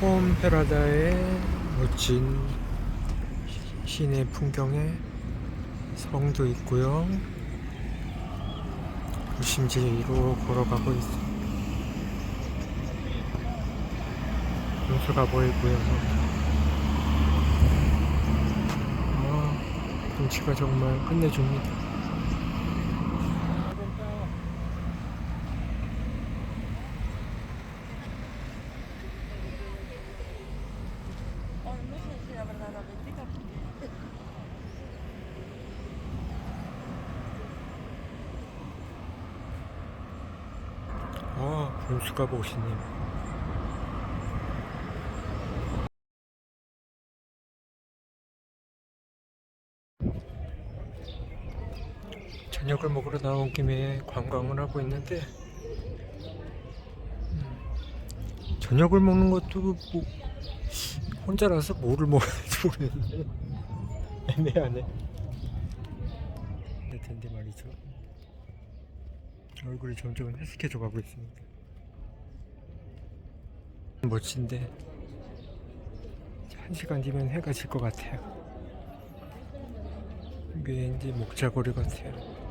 홈 페라다의 멋진 시- 시내 풍경에 성도 있고요. 도심지로 걸어가고 있습니다. 용수가 보이고요. 아, 경치가 정말 끝내줍니다. La verdad la porque... 아, 분수가 보시네요. 저녁을 먹으러 나온 김에 관광을 하고 있는데 음, 저녁을 먹는 것도 뭐 혼자라서 뭐를 먹어야지 모르겠네. 애매하네. 네 텐데 말이죠. 얼굴이 점점 헬스케져 가고 있습니다. 멋진데. 한 시간 뒤면 해가 질 것 같아요. 왠지 목자고리 같아요